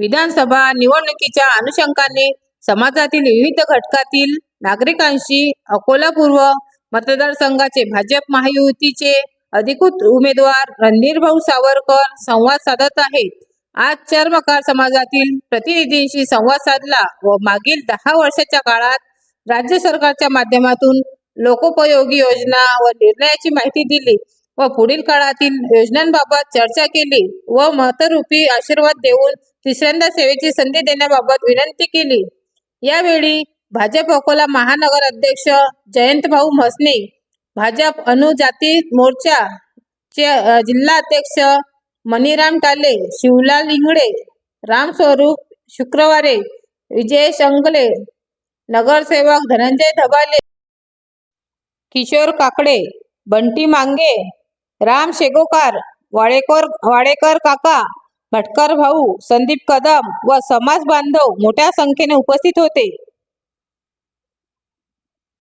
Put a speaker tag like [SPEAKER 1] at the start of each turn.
[SPEAKER 1] विधानसभा निवडणुकीच्या अनुषंगाने समाजातील विविध घटकातील नागरिकांशी अकोला पूर्व मतदारसंघाचे भाजप महायुतीचे अधिकृत उमेदवार रणधीर भाऊ सावरकर संवाद साधत आहेत. आज चर्मकार समाजातील प्रतिनिधींशी संवाद साधला व मागील दहा वर्षाच्या काळात राज्य सरकारच्या माध्यमातून लोकोपयोगी योजना व निर्णयाची माहिती दिली. व पुढील काळातील योजनांबाबत चर्चा केली व मतरूपी आशीर्वाद देऊन तिसऱ्यांदा सेवेची संधी देण्याबाबत विनंती केली. यावेळी भाजप अकोला महानगर अध्यक्ष जयंत भाऊ म्हसने भाजप अनुजाती मोर्चा चे जिल्हा अध्यक्ष मणिराम टाले शिवलाल इंगळे रामस्वरूप शुक्रवारे विजयेश अंगले नगरसेवक धनंजय धबाले किशोर काकडे बंटी मांगे राम शेगोकार वाडेकर वाडेकर काका भटकर भाऊ संदीप कदम व समाज बांधव मोठ्या संख्येने उपस्थित होते.